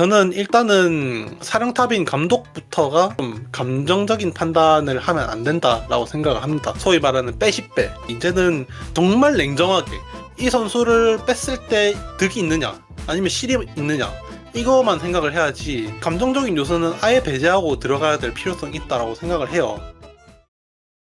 저는 일단은 사령탑인 감독부터가 좀 감정적인 판단을 하면 안 된다라고 생각을 합니다. 소위 말하는 빼십빼. 이제는 정말 냉정하게 이 선수를 뺐을 때 득이 있느냐 아니면 실이 있느냐 이거만 생각을 해야지 감정적인 요소는 아예 배제하고 들어가야 될 필요성이 있다라고 생각을 해요.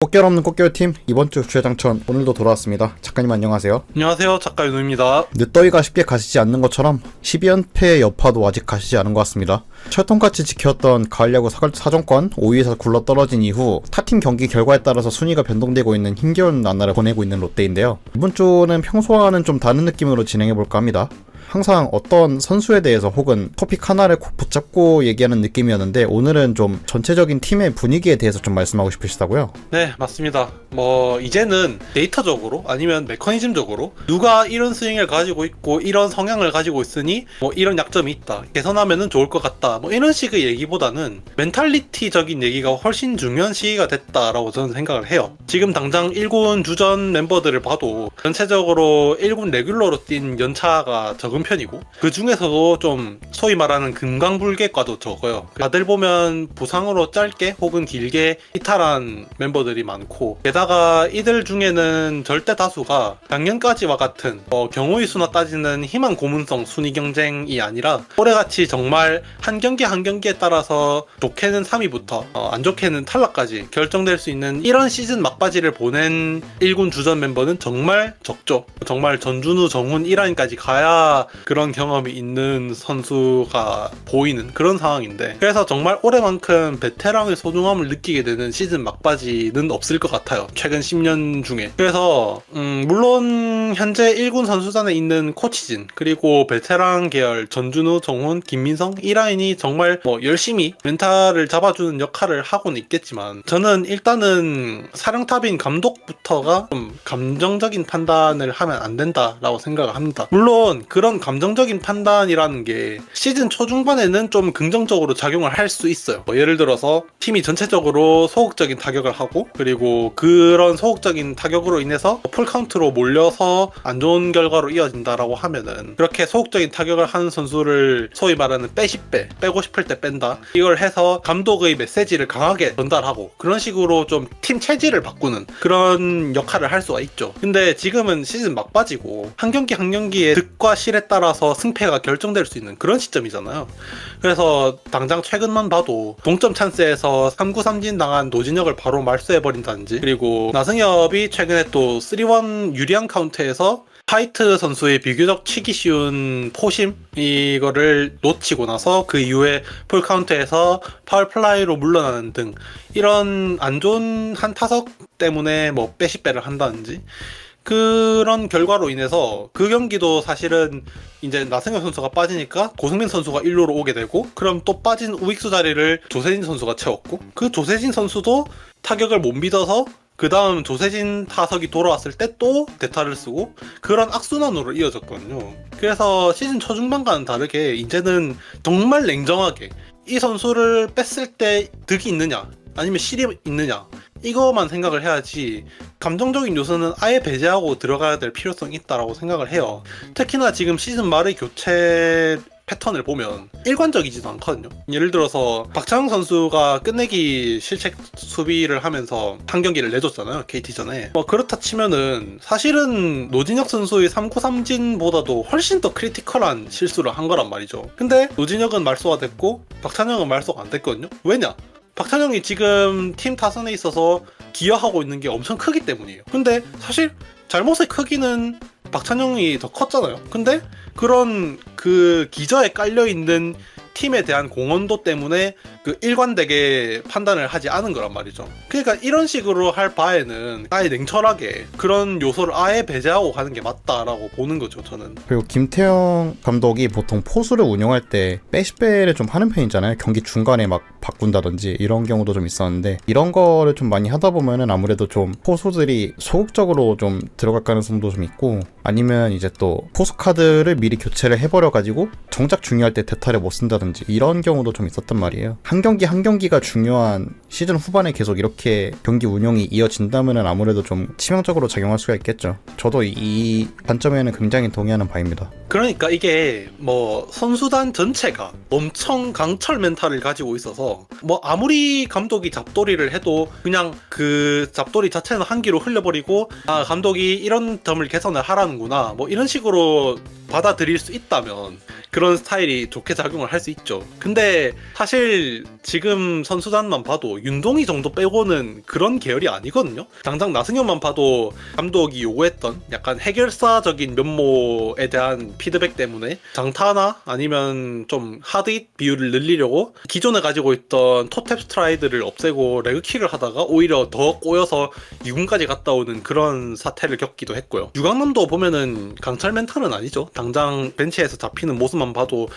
꽃결 없는 꽃결 팀 이번 주 주회장천 오늘도 돌아왔습니다. 작가님 안녕하세요. 안녕하세요 작가 윤우입니다. 늦더위가 쉽게 가시지 않는 것처럼 12연패의 여파도 아직 가시지 않은 것 같습니다. 철통같이 지켰던 가을야구 사- 사정권 5위에서 굴러 떨어진 이후 타팀 경기 결과에 따라서 순위가 변동되고 있는 힘겨운 나날을 보내고 있는 롯데인데요. 이번 주는 평소와는 좀 다른 느낌으로 진행해볼까 합니다. 항상 어떤 선수에 대해서 혹은 토픽 하나를 콕 붙잡고 얘기하는 느낌이었는데 오늘은 좀 전체적인 팀의 분위기에 대해서 좀 말씀하고 싶으시다고요? 네, 맞습니다. 뭐 이제는 데이터적으로 아니면 메커니즘적으로 누가 이런 스윙을 가지고 있고 이런 성향을 가지고 있으니 뭐 이런 약점이 있다. 개선하면은 좋을 것 같다. 뭐 이런 식의 얘기보다는 멘탈리티적인 얘기가 훨씬 중요한 시기가 됐다라고 저는 생각을 해요. 지금 당장 1군 주전 멤버들을 봐도 전체적으로 1군 레귤러로 뛴 연차가 적은 편이고 그 중에서도 좀 소위 말하는 금강불개과도 적어요. 다들 보면 부상으로 짧게 혹은 길게 이탈한 멤버들이 많고 게다가 이들 중에는 절대 다수가 작년까지와 같은 어, 경우의 수나 따지는 희망 고문성 순위 경쟁이 아니라 올해같이 정말 한 경기 한 경기에 따라서 좋게는 3위부터 어, 안 좋게는 탈락까지 결정될 수 있는 이런 시즌 막바지를 보낸 1군 주전 멤버는 정말 적죠. 정말 전준우, 정훈 1라인까지 가야 그런 경험이 있는 선수가 보이는 그런 상황인데 그래서 정말 올해만큼 베테랑의 소중함을 느끼게 되는 시즌 막바지는 없을 것 같아요. 최근 10년 중에. 그래서 음, 물론 현재 1군 선수단에 있는 코치진 그리고 베테랑 계열 전준우, 정훈, 김민성 이 라인이 정말 뭐 열심히 멘탈을 잡아주는 역할을 하고는 있겠지만 저는 일단은 사령탑인 감독부터가 좀 감정적인 판단을 하면 안 된다라고 생각을 합니다. 물론 그런 감정적인 판단이라는 게 시즌 초중반에는 좀 긍정적으로 작용을 할 수 있어요. 뭐 예를 들어서 팀이 전체적으로 소극적인 타격을 하고 그리고 그런 소극적인 타격으로 인해서 풀카운트로 몰려서 안 좋은 결과로 이어진다라고 하면은 그렇게 소극적인 타격을 하는 선수를 소위 말하는 빼십빼 빼고 싶을 때 뺀다 이걸 해서 감독의 메시지를 강하게 전달하고 그런 식으로 좀 팀 체질을 바꾸는 그런 역할을 할 수가 있죠. 근데 지금은 시즌 막바지고 한 경기 한 경기의 득과 실에 따라서 승패가 결정될 수 있는 그런 시점이잖아요. 그래서 당장 최근만 봐도 동점 찬스에서 3구 3진 당한 노진혁을 바로 말수해버린다든지 그리고 나승엽이 최근에 또3-1 유리한 카운트에서 화이트 선수의 비교적 치기 쉬운 포심 이거를 놓치고 나서 그 이후에 풀 카운트에서 파울 플라이로 물러나는 등 이런 안 좋은 한 타석 때문에 뭐 빼시빼를 한다든지 그런 결과로 인해서 그 경기도 사실은 이제 나승엽 선수가 빠지니까 고승민 선수가 1루로 오게 되고 그럼 또 빠진 우익수 자리를 조세진 선수가 채웠고 그 조세진 선수도 타격을 못 믿어서 그 다음 조세진 타석이 돌아왔을 때 또 대타를 쓰고 그런 악순환으로 이어졌거든요. 그래서 시즌 초중반과는 다르게 이제는 정말 냉정하게 이 선수를 뺐을 때 득이 있느냐 아니면 실이 있느냐 이거만 생각을 해야지 감정적인 요소는 아예 배제하고 들어가야 될 필요성이 있다라고 생각을 해요. 특히나 지금 시즌 말의 교체 패턴을 보면 일관적이지도 않거든요. 예를 들어서 박찬웅 선수가 끝내기 실책 수비를 하면서 한 경기를 내줬잖아요. KT전에. 뭐 그렇다 치면은 사실은 노진혁 선수의 3구 3진보다도 훨씬 더 크리티컬한 실수를 한 거란 말이죠. 근데 노진혁은 말소가 됐고 박찬영은 말소가 안 됐거든요. 왜냐? 박찬영이 지금 팀 타선에 있어서 기여하고 있는 게 엄청 크기 때문이에요. 근데 사실 잘못의 크기는 박찬영이 더 컸잖아요. 근데 그런 그 기저에 깔려 있는 팀에 대한 공헌도 때문에 그 일관되게 판단을 하지 않은 거란 말이죠. 그러니까 이런 식으로 할 바에는 아예 냉철하게 그런 요소를 아예 배제하고 가는 게 맞다라고 보는 거죠, 저는. 그리고 김태형 감독이 보통 포수를 운영할 때 빼시빼를 좀 하는 편이잖아요. 경기 중간에 막 바꾼다든지 이런 경우도 좀 있었는데 이런 거를 좀 많이 하다 보면은 아무래도 좀 포수들이 소극적으로 좀 들어갈 가능성도 좀 있고 아니면 이제 또 포수 카드를 미리 교체를 해버려 가지고 정작 중요할 때 대타를 못 쓴다든지 한다든지 이런 경우도 좀 있었단 말이에요. 한 경기 한 경기가 중요한 시즌 후반에 계속 이렇게 경기 운영이 이어진다면 아무래도 좀 치명적으로 작용할 수가 있겠죠. 저도 이- 이 관점에는 굉장히 동의하는 바입니다. 그러니까 이게 뭐 선수단 전체가 엄청 강철 멘탈을 가지고 있어서 뭐 아무리 감독이 잡돌이를 해도 그냥 그 잡돌이 자체는 한기로 흘려버리고 아 감독이 이런 점을 개선을 하라는구나 뭐 이런 식으로 받아들일 수 있다면 그런 스타일이 좋게 작용을 할 수 있 죠. 근데 사실 지금 선수단만 봐도 윤동희 정도 빼고는 그런 계열이 아니거든요. 당장 나승현만 봐도 감독이 요구했던 약간 해결사적인 면모에 대한 피드백 때문에 장타나 아니면 좀 하드잇 비율을 늘리려고 기존에 가지고 있던 토탭 스트라이드를 없애고 레그킥을 하다가 오히려 더 꼬여서 2군까지 갔다 오는 그런 사태를 겪기도 했고요. 유강남도 보면은 강철 멘탈은 아니죠. 당장 벤치에서 잡히는 모습만 봐도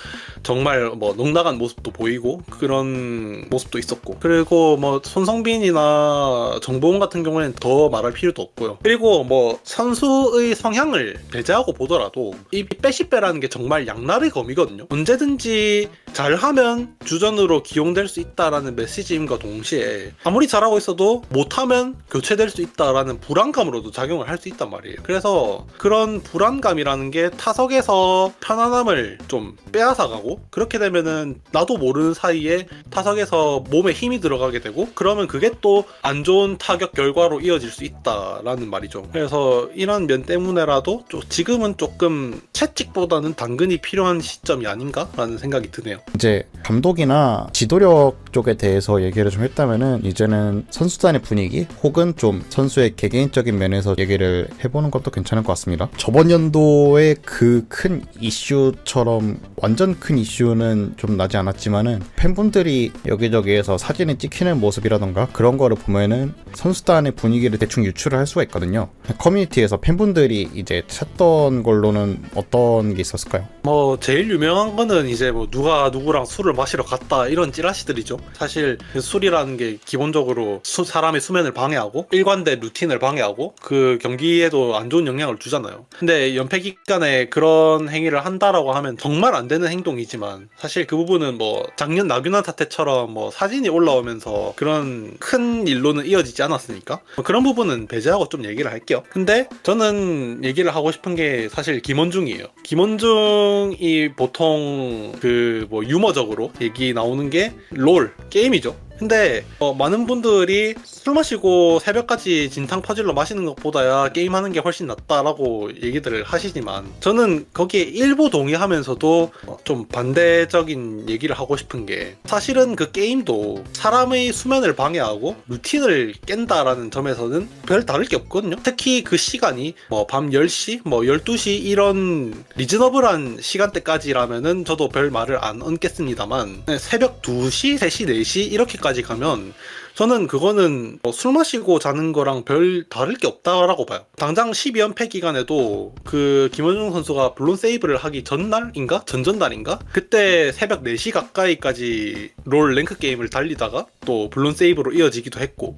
정말 뭐 넉나간 모습도 보이고 그런 모습도 있었고 그리고 뭐 손성빈이나 정보원 같은 경우에는 더 말할 필요도 없고요. 그리고 뭐 선수의 성향을 배제하고 보더라도 이 빼시빼라는 게 정말 양날의 검이거든요. 언제든지 잘하면 주전으로 기용될 수 있다라는 메시지임과 동시에 아무리 잘하고 있어도 못하면 교체될 수 있다라는 불안감으로도 작용을 할 수 있단 말이에요. 그래서 그런 불안감이라는 게 타석에서 편안함을 좀 빼앗아가고 그렇게 되면 은 나도 모르는 사이에 타석에서 몸에 힘이 들어가게 되고 그러면 그게 또 안 좋은 타격 결과로 이어질 수 있다라는 말이죠. 그래서 이런 면 때문에라도 좀 지금은 조금 채찍보다는 당근이 필요한 시점이 아닌가라는 생각이 드네요. 이제 감독이나 지도력 쪽에 대해서 얘기를 좀 했다면은 이제는 선수단의 분위기 혹은 좀 선수의 개개인적인 면에서 얘기를 해보는 것도 괜찮을 것 같습니다. 저번 연도의 그 큰 이슈처럼 완전 큰 이슈는 좀 나지 않았지만은 팬분들이 여기저기에서 사진에 찍히는 모습이라던가 그런 거를 보면은 선수단의 분위기를 대충 유추를 할 수가 있거든요. 커뮤니티에서 팬분들이 이제 찾던 걸로는 어떤 게 있었을까요? 뭐 제일 유명한 거는 이제 뭐 누가 누구랑 술을 마시러 갔다 이런 찌라시들이죠. 사실 그 술이라는 게 기본적으로 수- 사람의 수면을 방해하고 일관된 루틴을 방해하고 그 경기에도 안 좋은 영향을 주잖아요. 근데 연패 기간에 그런 행위를 한다라고 하면 정말 안 되는 행동이지만 사실 그 부분은 뭐 작년 나균한 사태처럼 뭐 사진이 올라오면서 그런 큰 일로는 이어지지 않았으니까 뭐 그런 부분은 배제하고 좀 얘기를 할게요. 근데 저는 얘기를 하고 싶은 게 사실 김원중이에요. 김원중이 보통 그 뭐 유머적으로 얘기 나오는 게 롤 게임이죠. 근데 어, 많은 분들이 술 마시고 새벽까지 진탕 퍼질러 마시는 것보다야 게임하는 게 훨씬 낫다라고 얘기들을 하시지만 저는 거기에 일부 동의하면서도 어, 좀 반대적인 얘기를 하고 싶은 게 사실은 그 게임도 사람의 수면을 방해하고 루틴을 깬다라는 점에서는 별 다를 게 없거든요. 특히 그 시간이 뭐 밤 10시, 뭐 12시 이런 리즈너블한 시간대까지라면은 저도 별 말을 안 얹겠습니다만 네, 새벽 2시, 3시, 4시 이렇게까지 가면 저는 그거는 뭐 술 마시고 자는 거랑 별 다를 게 없다라고 봐요. 당장 12연패 기간에도 그 김원중 선수가 블론 세이브를 하기 전날인가? 전전날인가? 그때 새벽 4시 가까이까지 롤 랭크 게임을 달리다가 또 블론 세이브로 이어지기도 했고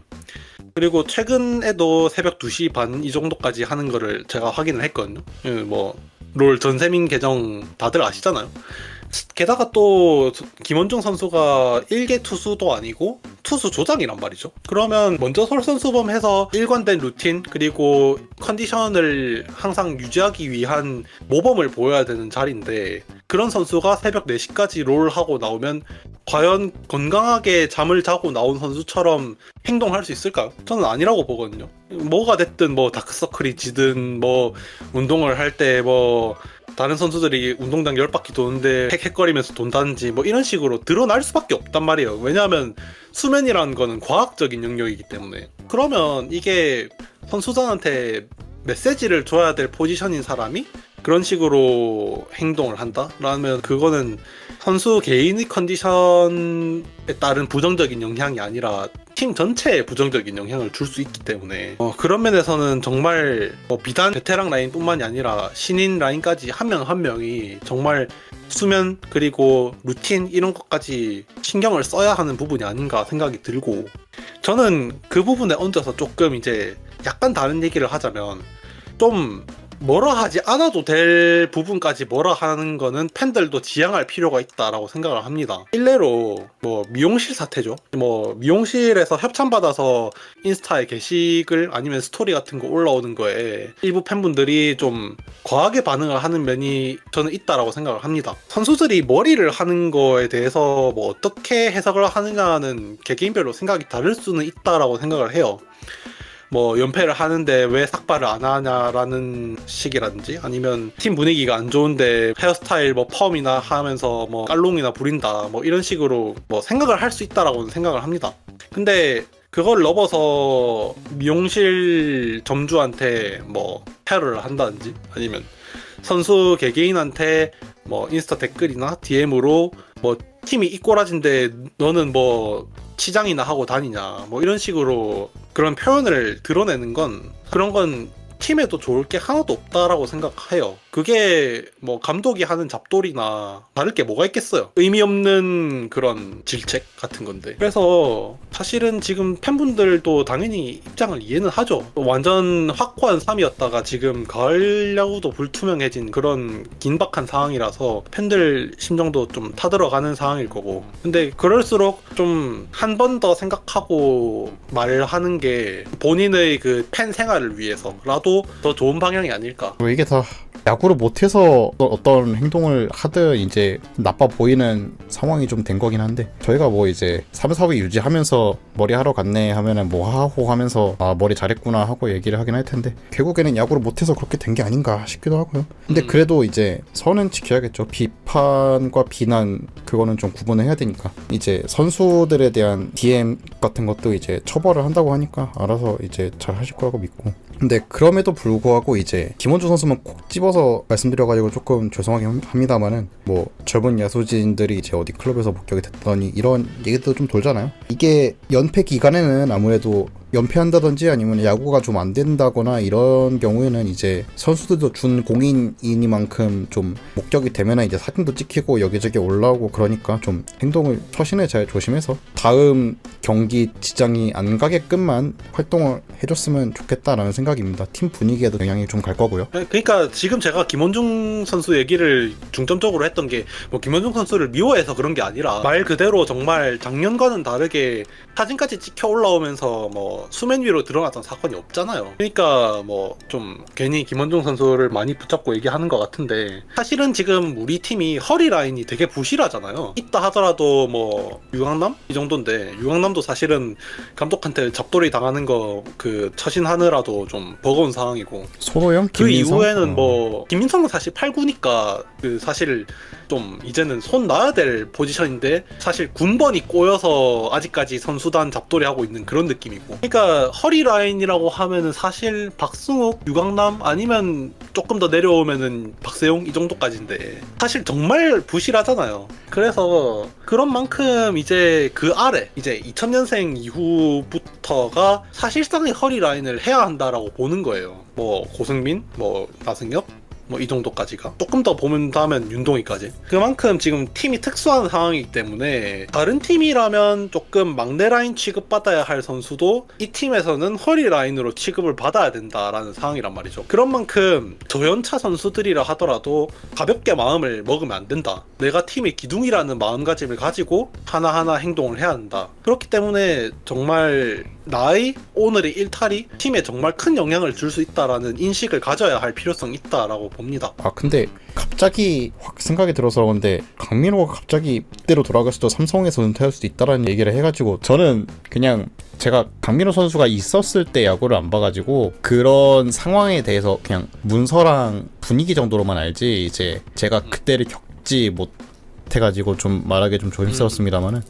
그리고 최근에도 새벽 2시 반 이 정도까지 하는 거를 제가 확인을 했거든요. 뭐 롤 전세민 계정 다들 아시잖아요. 게다가 또 김원중 선수가 1개 투수도 아니고 투수 조장이란 말이죠. 그러면 먼저 솔선수범해서 일관된 루틴 그리고 컨디션을 항상 유지하기 위한 모범을 보여야 되는 자리인데 그런 선수가 새벽 4시까지 롤하고 나오면 과연 건강하게 잠을 자고 나온 선수처럼 행동할 수 있을까요? 저는 아니라고 보거든요. 뭐가 됐든 뭐 다크서클이 지든 뭐 운동을 할 때뭐 다른 선수들이 운동장 10바퀴 도는데 헥헥거리면서 돈다든지 뭐 이런 식으로 드러날 수밖에 없단 말이에요. 왜냐하면 수면이라는 거는 과학적인 영역이기 때문에. 그러면 이게 선수단한테 메시지를 줘야 될 포지션인 사람이 그런 식으로 행동을 한다? 라면 그거는 선수 개인의 컨디션에 따른 부정적인 영향이 아니라 팀 전체에 부정적인 영향을 줄 수 있기 때문에 어, 그런 면에서는 정말 뭐 비단 베테랑 라인뿐만이 아니라 신인 라인까지 한 명 한 명이 정말 수면 그리고 루틴 이런 것까지 신경을 써야 하는 부분이 아닌가 생각이 들고 저는 그 부분에 얹어서 조금 이제 약간 다른 얘기를 하자면 좀 뭐라 하지 않아도 될 부분까지 뭐라 하는 거는 팬들도 지양할 필요가 있다라고 생각을 합니다. 일례로 뭐 미용실 사태죠. 뭐 미용실에서 협찬받아서 인스타에 게시글 아니면 스토리 같은 거 올라오는 거에 일부 팬분들이 좀 과하게 반응을 하는 면이 저는 있다라고 생각을 합니다. 선수들이 머리를 하는 거에 대해서 뭐 어떻게 해석을 하느냐는 개개인별로 생각이 다를 수는 있다라고 생각을 해요. 뭐 연패를 하는데 왜 삭발을 안 하냐라는 식이라든지 아니면 팀 분위기가 안 좋은데 헤어스타일 뭐 펌이나 하면서 뭐 깔롱이나 부린다 뭐 이런 식으로 뭐 생각을 할 수 있다라고 생각을 합니다. 근데 그걸 넘어서 미용실 점주한테 뭐 테러를 한다든지 아니면 선수 개개인한테 뭐 인스타 댓글이나 DM으로 뭐 팀이 이꼬라진데 너는 뭐 치장이나 하고 다니냐 뭐 이런 식으로 그런 표현을 드러내는 건 그런 건 팀에도 좋을 게 하나도 없다라고 생각해요. 그게 뭐 감독이 하는 잡돌이나 다를 게 뭐가 있겠어요. 의미 없는 그런 질책 같은 건데. 그래서 사실은 지금 팬분들도 당연히 입장을 이해는 하죠. 완전 확고한 3위였다가 지금 가을 야구도 불투명해진 그런 긴박한 상황이라서 팬들 심정도 좀 타들어가는 상황일 거고. 근데 그럴수록 좀 한 번 더 생각하고 말을 하는 게 본인의 그 팬 생활을 위해서라도 더 좋은 방향이 아닐까. 뭐 이게 다 야구 를 못해서 어- 어떤 행동을 하든 이제 나빠 보이는 상황이 좀 된 거긴 한데 저희가 뭐 이제 3, 4위 유지하면서 머리 하러 갔네 하면은 뭐 하호 하면서 아 머리 잘했구나 하고 얘기를 하긴 할 텐데 결국에는 야구를 못해서 그렇게 된 게 아닌가 싶기도 하고요. 근데 음. 그래도 이제 선은 지켜야겠죠. 비판과 비난 그거는 좀 구분을 해야 되니까. 이제 선수들에 대한 DM 같은 것도 이제 처벌을 한다고 하니까 알아서 이제 잘 하실 거라고 믿고 근데 그럼에도 불구하고 이제 김원주 선수만 콕 집어서 말씀드려가지고 조금 죄송하긴 함- 합니다만은 뭐 젊은 야수진들이 이제 어디 클럽에서 목격이 됐더니 이런 얘기도 좀 돌잖아요. 이게 연패 기간에는 아무래도 연패한다든지 아니면 야구가 좀 안 된다거나 이런 경우에는 이제 선수들도 준 공인이니만큼 좀 목격이 되면은 이제 사진도 찍히고 여기저기 올라오고 그러니까 좀 행동을 처신에 잘 조심해서 다음 경기 지장이 안 가게끔만 활동을 해줬으면 좋겠다라는 생각입니다. 팀 분위기에도 영향이 좀 갈 거고요. 그러니까 지금 제가 김원중 선수 얘기를 중점적으로 했던 게 뭐 김원중 선수를 미워해서 그런 게 아니라 말 그대로 정말 작년과는 다르게 사진까지 찍혀 올라오면서 뭐 수면 위로 드러났던 사건이 없잖아요. 그러니까 뭐 좀 괜히 김원중 선수를 많이 붙잡고 얘기하는 것 같은데 사실은 지금 우리 팀이 허리 라인이 되게 부실하잖아요. 있다 하더라도 뭐 유강남 이 정도인데 유강남도 사실은 감독한테 잡돌이 당하는 거 그 처신하느라도 좀 버거운 상황이고 손호영, 그 김민성? 이후에는 어. 뭐 김민성은 사실 8구니까 그 사실 좀 이제는 손 놔야 될 포지션인데 사실 군번이 꼬여서 아직까지 선수단 잡돌이 하고 있는 그런 느낌이고 그러니까 허리 라인이라고 하면은 사실 박승욱, 유강남 아니면 조금 더 내려오면은 박세용 이 정도까지인데 사실 정말 부실하잖아요. 그래서 그런 만큼 이제 그 아래 이제 2000년생 이후부터가 사실상의 허리 라인을 해야 한다라고 보는 거예요. 뭐 고승민, 뭐 나승엽 뭐 이 정도까지가. 조금 더 보면다면 윤동이까지. 그만큼 지금 팀이 특수한 상황이기 때문에 다른 팀이라면 조금 막내 라인 취급받아야 할 선수도 이 팀에서는 허리 라인으로 취급을 받아야 된다라는 상황이란 말이죠. 그런 만큼 저연차 선수들이라 하더라도 가볍게 마음을 먹으면 안 된다. 내가 팀의 기둥이라는 마음가짐을 가지고 하나하나 행동을 해야 한다. 그렇기 때문에 정말 나의 오늘의 일탈이 팀에 정말 큰 영향을 줄 수 있다라는 인식을 가져야 할 필요성이 있다라고 봅니다. 아 근데 갑자기 확 생각이 들어서 그런데 강민호가 갑자기 이대로 돌아갈 수도 삼성에서 은퇴할 수도 있다라는 얘기를 해가지고 저는 그냥 제가 강민호 선수가 있었을 때 야구를 안 봐가지고 그런 상황에 대해서 그냥 문서랑 분위기 정도로만 알지 이제 제가 그때를 겪지 못 해가지고 좀 말하기 좀 조심스럽습니다만은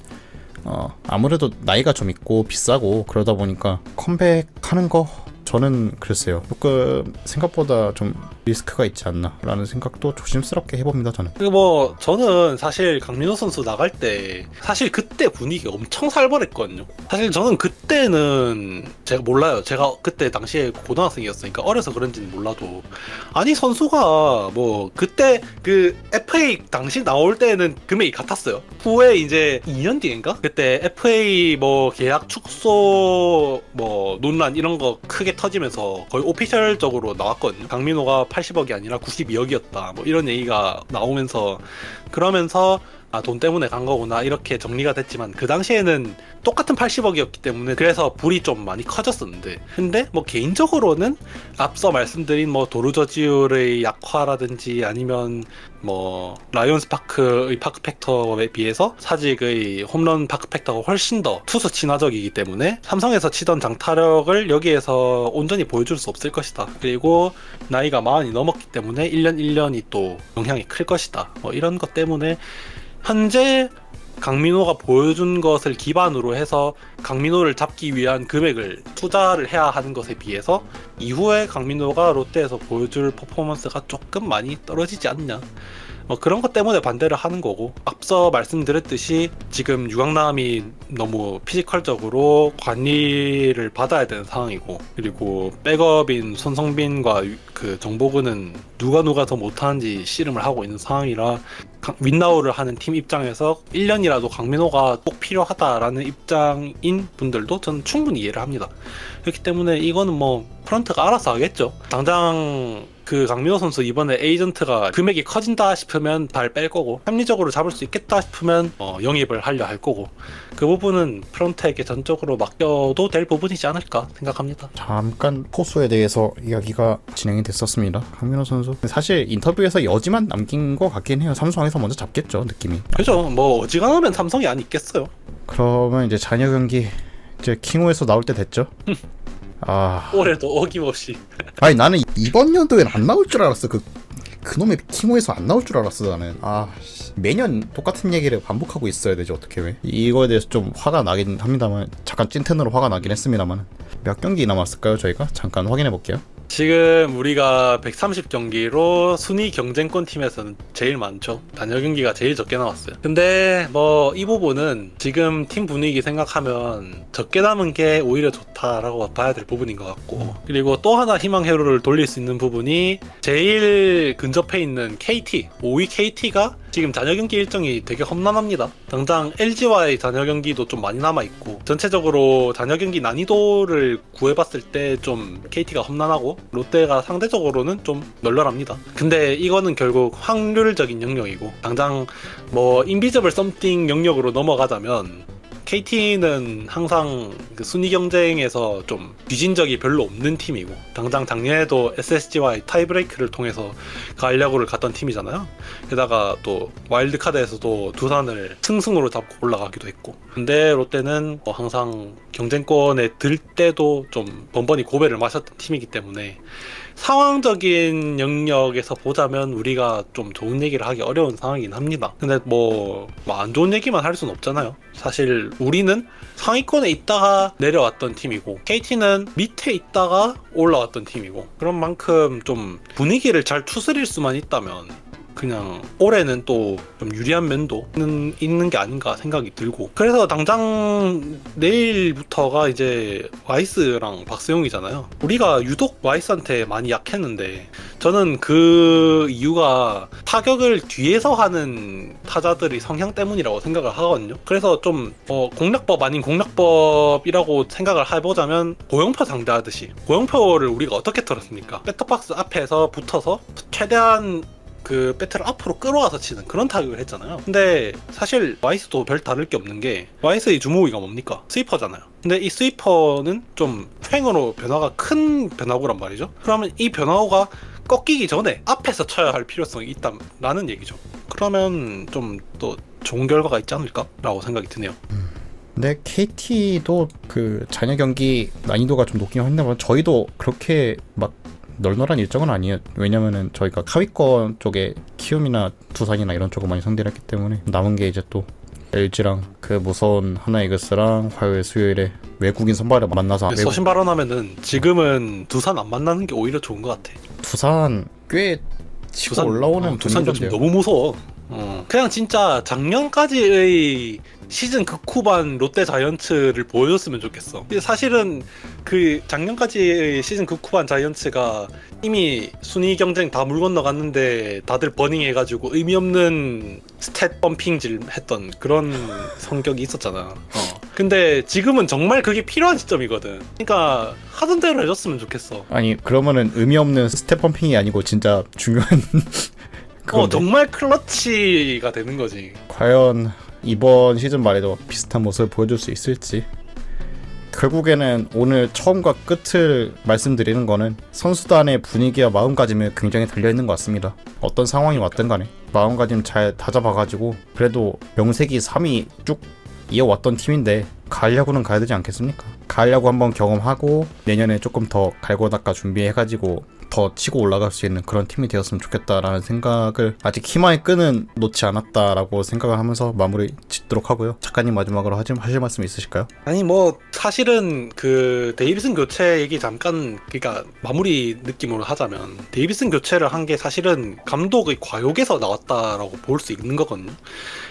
어 아무래도 나이가 좀 있고 비싸고 그러다 보니까 컴백하는 거 저는 글쎄요. 조금 생각보다 좀 리스크가 있지 않나라는 생각도 조심스럽게 해봅니다 저는 그리고 뭐 저는 사실 강민호 선수 나갈 때 사실 그때 분위기 엄청 살벌했거든요. 사실 저는 그때는 제가 몰라요. 제가 그때 당시에 고등학생이었으니까 어려서 그런지는 몰라도 아니 선수가 뭐 그때 그 FA 당시 나올 때는 금액이 같았어요. 후에 이제 2년 뒤인가 그때 FA 뭐 계약 축소 뭐 논란 이런 거 크게 터지면서 거의 오피셜적으로 나왔거든요. 강민호가 80억이 아니라 92억이었다. 뭐 이런 얘기가 나오면서 그러면서 아 돈 때문에 간 거구나 이렇게 정리가 됐지만 그 당시에는 똑같은 80억이었기 때문에 그래서 불이 좀 많이 커졌었는데 근데 뭐 개인적으로는 앞서 말씀드린 뭐 도르저지울의 약화라든지 아니면 뭐 라이온스 파크의 파크 팩터에 비해서 사직의 홈런 파크 팩터가 훨씬 더 투수 친화적이기 때문에 삼성에서 치던 장타력을 여기에서 온전히 보여줄 수 없을 것이다. 그리고 나이가 마흔이 넘었기 때문에 1년 1년이 또 영향이 클 것이다. 뭐 이런 것 때문에 현재 강민호가 보여준 것을 기반으로 해서 강민호를 잡기 위한 금액을 투자를 해야 하는 것에 비해서 이후에 강민호가 롯데에서 보여줄 퍼포먼스가 조금 많이 떨어지지 않냐. 뭐 그런 것 때문에 반대를 하는 거고 앞서 말씀드렸듯이 지금 유강남이 너무 피지컬적으로 관리를 받아야 되는 상황이고 그리고 백업인 손성빈과 유- 그 정보근은 누가 누가 더 못하는지 씨름을 하고 있는 상황이라 강- 윈나우를 하는 팀 입장에서 1년이라도 강민호가 꼭 필요하다라는 입장인 분들도 저는 충분히 이해를 합니다. 그렇기 때문에 이거는 뭐 프런트가 알아서 하겠죠. 당장 그 강민호 선수 이번에 에이전트가 금액이 커진다 싶으면 발 뺄 거고 합리적으로 잡을 수 있겠다 싶으면 어, 영입을 하려 할 거고 그 부분은 프런트에게 전적으로 맡겨도 될 부분이지 않을까 생각합니다. 잠깐 포수에 대해서 이야기가 진행이 됐었습니다. 강민호 선수. 사실 인터뷰에서 여지만 남긴 것 같긴 해요. 삼성 에서 먼저 잡겠죠, 느낌이. 그죠? 뭐 어지간하면 삼성이 안 있겠어요. 그러면 이제 잔여 경기 이제 킹호에서 나올 때 됐죠? 아, 올해도 어김없이 아니 나는 이번 연도엔 안 나올 줄 알았어. 그 그놈의 킹호에서 안 나올 줄 알았어 나는. 아, 씨. 매년 똑같은 얘기를 반복하고 있어야 되지 어떻게 왜? 이거에 대해서 좀 화가 나긴 합니다만 잠깐 찐텐으로 화가 나긴 했습니다만 몇 경기 남았을까요 저희가? 잠깐 확인해 볼게요. 지금 우리가 130경기로 순위 경쟁권 팀에서는 제일 많죠. 단여 경기가 제일 적게 나왔어요. 근데 뭐 이 부분은 지금 팀 분위기 생각하면 적게 남은 게 오히려 좋다라고 봐야 될 부분인 것 같고 그리고 또 하나 희망 회로를 돌릴 수 있는 부분이 제일 근접해 있는 KT 5위 KT가 지금 단여 경기 일정이 되게 험난합니다. 당장 LG와의 단여 경기도 좀 많이 남아 있고 전체적으로 단여 경기 난이도를 구해봤을 때 좀 KT가 험난하고 롯데가 상대적으로는 좀 널널합니다. 근데 이거는 결국 확률적인 영역이고 당장 뭐 인비저블 썸띵 영역으로 넘어가자면 KT는 항상 그 순위 경쟁에서 좀 뒤진 적이 별로 없는 팀이고 당장 작년에도 SSG와의 타이브레이크를 통해서 가려고를 갔던 팀이잖아요. 게다가 또 와일드카드에서도 두산을 승승으로 잡고 올라가기도 했고 근데 롯데는 뭐 항상 경쟁권에 들 때도 좀 번번이 고배를 마셨던 팀이기 때문에 상황적인 영역에서 보자면 우리가 좀 좋은 얘기를 하기 어려운 상황이긴 합니다. 근데 뭐 안 좋은 얘기만 할 수는 없잖아요. 사실 우리는 상위권에 있다가 내려왔던 팀이고 KT는 밑에 있다가 올라왔던 팀이고 그런 만큼 좀 분위기를 잘 추스릴 수만 있다면 그냥 올해는 또 좀 유리한 면도 있는, 있는 게 아닌가 생각이 들고. 그래서 당장 내일부터가 이제 와이스랑 박세용이잖아요. 우리가 유독 와이스한테 많이 약했는데 저는 그 이유가 타격을 뒤에서 하는 타자들이 성향 때문이라고 생각을 하거든요. 그래서 좀 어, 공략법 아닌 공략법이라고 생각을 해보자면 고영표 상대하듯이 고영표를 우리가 어떻게 틀었습니까? 배터박스 앞에서 붙어서 최대한 그 배트를 앞으로 끌어와서 치는 그런 타격을 했잖아요. 근데 사실 와이스도 별 다를 게 없는 게 와이스의 주무기가 뭡니까? 스위퍼잖아요. 근데 이 스위퍼는 좀 횡으로 변화가 큰 변화구란 말이죠. 그러면 이 변화구가 꺾이기 전에 앞에서 쳐야 할 필요성이 있다라는 얘기죠. 그러면 좀 또 좋은 결과가 있지 않을까라고 생각이 드네요. 근데 KT도 그 잔여 경기 난이도가 좀 높긴 한데 저희도 그렇게 막 널널한 일정은 아니에요. 왜냐면은 저희가 하위권 쪽에 키움이나 두산이나 이런 쪽을 많이 상대를 했기 때문에 남은 게 이제 또 LG랑 그 무서운 하나 이글스랑 화요일 수요일에 외국인 선발을 만나서 외국, 소신 발언하면은 지금은 두산 안 만나는 게 오히려 좋은 것 같아. 두산 꽤 치고 올라오는 어, 두산 요즘 분위기인데요. 너무 무서워. 어. 그냥 진짜 작년까지의 시즌 극후반 롯데 자이언츠를 보여줬으면 좋겠어. 근데 사실은 그 작년까지의 시즌 극후반 자이언츠가 이미 순위 경쟁 다 물 건너갔는데 다들 버닝해가지고 의미 없는 스탯 펌핑질 했던 그런 성격이 있었잖아. 어. 근데 지금은 정말 그게 필요한 시점이거든. 그러니까 하던 대로 해줬으면 좋겠어. 아니 그러면은 의미 없는 스텝 펌핑이 아니고 진짜 중요한 어 그건데 정말 클러치가 되는 거지. 과연 이번 시즌 말에도 비슷한 모습을 보여줄 수 있을지 결국에는 오늘 처음과 끝을 말씀드리는 거는 선수단의 분위기와 마음가짐에 굉장히 달려있는 것 같습니다 어떤 상황이 왔든 간에 마음가짐 잘 다잡아가지고 그래도 명색이 3위 쭉 이어왔던 팀인데 야구는 가야 되지 않겠습니까? 야구 한번 경험하고 내년에 조금 더 갈고 닦아 준비해가지고 더 치고 올라갈 수 있는 그런 팀이 되었으면 좋겠다라는 생각을 아직 희망의 끈은 놓지 않았다라고 생각을 하면서 마무리 짓도록 하고요. 작가님 마지막으로 하실, 하실 말씀 있으실까요? 아니 뭐 사실은 그 데이비슨 교체 얘기 잠깐 그러니까 마무리 느낌으로 하자면 데이비슨 교체를 한 게 사실은 감독의 과욕에서 나왔다라고 볼 수 있는 거거든요.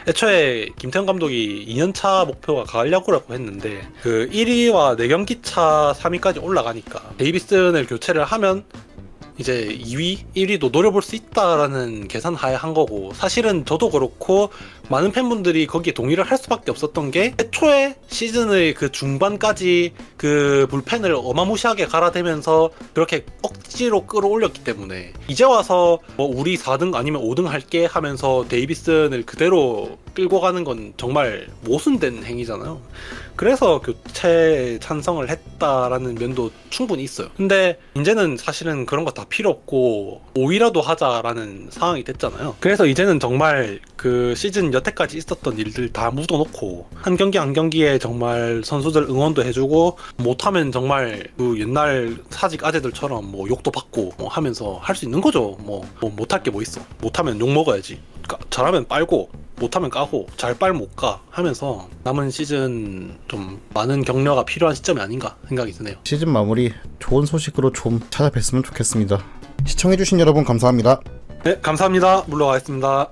애초에 김태형 감독이 2년차 목표가 가을 야구라고 했는데 그 1위와 4경기 차 3위까지 올라가니까 데이비슨을 교체를 하면 이제 2위, 1위도 노려볼 수 있다라는 계산하에 한 거고 사실은 저도 그렇고 많은 팬분들이 거기에 동의를 할 수밖에 없었던 게 애초에 시즌의 그 중반까지 그 불펜을 어마무시하게 갈아대면서 그렇게 억지로 끌어올렸기 때문에 이제 와서 뭐 우리 4등 아니면 5등 할게 하면서 데이비슨을 그대로 끌고 가는 건 정말 모순된 행위잖아요. 그래서 교체 찬성을 했다라는 면도 충분히 있어요. 근데 이제는 사실은 그런 거 다 필요 없고 5위라도 하자라는 상황이 됐잖아요. 그래서 이제는 정말 그 시즌 여태까지 있었던 일들 다 묻어놓고 한 경기 한 경기에 정말 선수들 응원도 해주고 못하면 정말 그 옛날 사직 아재들처럼 뭐 욕도 받고 뭐 하면서 할 수 있는 거죠. 뭐, 뭐 못할 게 뭐 있어. 못하면 욕 먹어야지. 까- 잘하면 빨고 못하면 까고 잘 빨 못 가 하면서 남은 시즌 좀 많은 격려가 필요한 시점이 아닌가 생각이 드네요. 시즌 마무리 좋은 소식으로 좀 찾아뵀으면 좋겠습니다. 시청해주신 여러분 감사합니다. 네, 감사합니다. 물러가겠습니다.